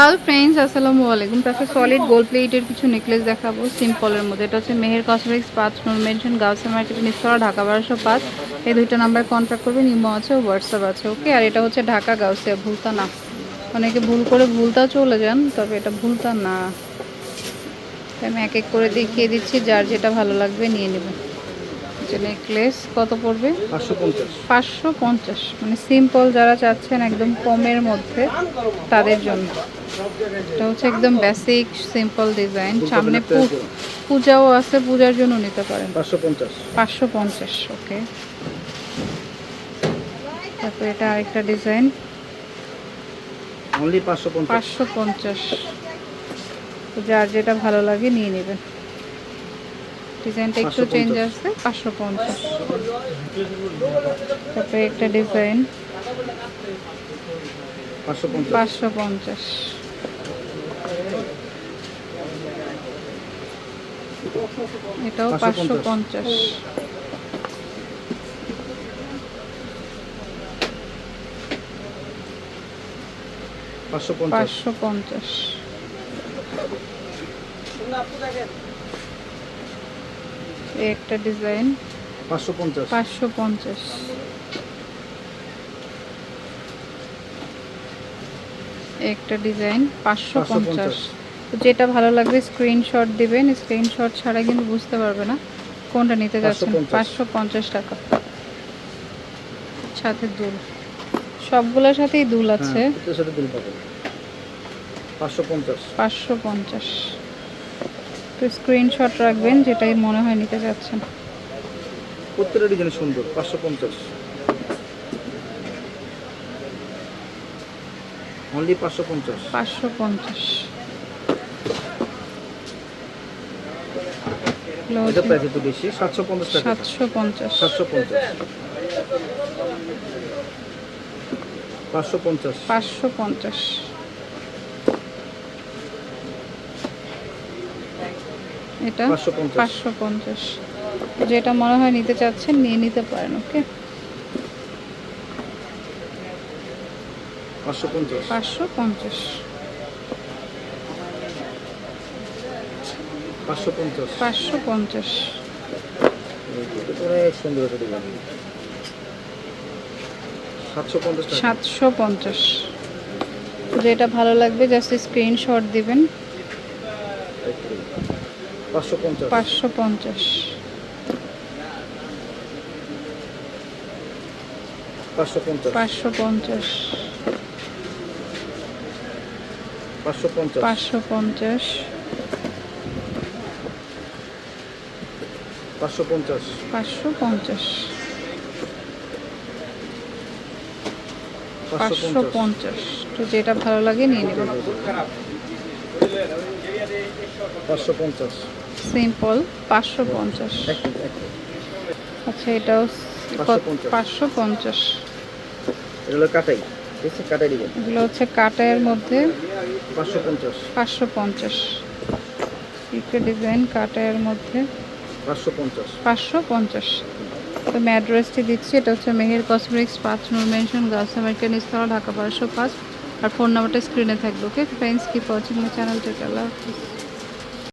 Hello friends আসসালামু আলাইকুম তারপর সলিড গোল্ড প্লেটের কিছু নেকলেস দেখাবো। সিম্পলের মধ্যে। এটা হচ্ছে মেহের কসমেটিক্স পাঁচ মেনশন গাউসা মার্কেট নিস্তরা ঢাকা বারোশো পাঁচ। এই দুইটা নাম্বার কন্ট্যাক্ট করবেন ইমো আছে ও হোয়াটসঅ্যাপ আছে ওকে আর এটা হচ্ছে ঢাকা গাউসিয়া ভুলতা না অনেকে ভুল করে ভুলতা চলে যান, তবে এটা ভুলতা না। আমি এক এক করে দেখিয়ে দিচ্ছি। যার যেটা ভালো লাগবে নিয়ে নেবেন যে নেকলেস কত পড়বে? পাঁচশো পঞ্চাশ। মানে সিম্পল যারা চাচ্ছেন একদম কমের মধ্যে তাদের জন্য। এটা হচ্ছে একদম বেসিক সিম্পল ডিজাইন সামনে পূজাও আছে পূজার জন্য নিতে পারেন। পাঁচশো পঞ্চাশ। ওকে। তারপর এটা আরেকটা ডিজাইন পাঁচশো পঞ্চাশ। যার যেটা ভালো লাগে নিয়ে নেবেন। ডিজাইনটা একটু চেঞ্জ আসছে পাঁচশো পঞ্চাশ। তারপরে একটা ডিজাইন পাঁচশো পঞ্চাশ। এটাও পাঁচশো পঞ্চাশ। পাঁচশো পঞ্চাশ। পাঁচশো পঞ্চাশ। এই একটা ডিজাইন। পাঁচশো পঞ্চাশ। পাঁচশো পঞ্চাশ। একটা ডিজাইন পাঁচশো 550 পঞ্চাশ। যেটা ভালো লাগবে স্ক্রিনশট দিবেন। স্ক্রিনশট ছাড়া কিন্তু বুঝতে পারবে না কোনটা নিতে যাচ্ছেন। 550 পাঁচশো পঞ্চাশ টাকা। সাথে দুল। সবগুলোর সাথেই দুল আছে। হ্যাঁ, পাবেন। পাঁচশো পঞ্চাশ। পাঁচশো পঞ্চাশ। তো স্ক্রিনশট রাখবেন যেটাই মনে হয় নিতে যাচ্ছেন প্রত্যেকটা ডিজাইন সুন্দর? পাঁচশো পঞ্চাশ। অনলি পাঁচশো পঞ্চাশ। পাঁচশো পঞ্চাশ। এটা প্রাইস একটু বেশি সাতশো পঞ্চাশ টাকা। সাতশো পঞ্চাশ। সাতশো পঞ্চাশ। পাঁচশো পঞ্চাশ। পাঁচশো পঞ্চাশ। এটা? পাঁচশো পঞ্চাশ। যেটা মনে হয় নিতে চাচ্ছেন নিয়ে নিতে পারেন ওকে? পাঁচশো পঞ্চাশ। পাঁচশো পঞ্চাশ। সাতশো পঞ্চাশ। যেটা ভালো লাগবে জাস্ট স্ক্রিনশট দিবেন। পাঁচশো পঞ্চাশ পাঁচশো পঞ্চাশ পাঁচশো পঞ্চাশ পাঁচশো পঞ্চাশ পাঁচশো পঞ্চাশ পাঁচশো পঞ্চাশ তো যেটা ভালো লাগে নিয়ে নেবেন পাঁচশো পঞ্চাশ। সিম্পল পাঁচশো পঞ্চাশ। আচ্ছা এটাও পাঁচশো পঞ্চাশ। পাঁচশো পঞ্চাশ। কাটাই। কাটাই দিবেন। এগুলো হচ্ছে কাটায়ের মধ্যে পাঁচশো পঞ্চাশ। পাঁচশো পঞ্চাশ। একটা ডিজাইন কাটায়ের মধ্যে পাঁচশো পঞ্চাশ। পাঁচশো পঞ্চাশ। তো আমি অ্যাড্রেসটি দিচ্ছি। এটা হচ্ছে মেহের কসমেটিক্স পাঁচ নূর মেনশন গার্লস আমেরিকান ইস্তরা ঢাকা বারোশো পাঁচ। আর ফোন নাম্বারটা স্ক্রিনে থাকবে ওকে? ফ্রেন্ডস কি মাই চ্যানেল থেকে আল্লাহ হাফিজ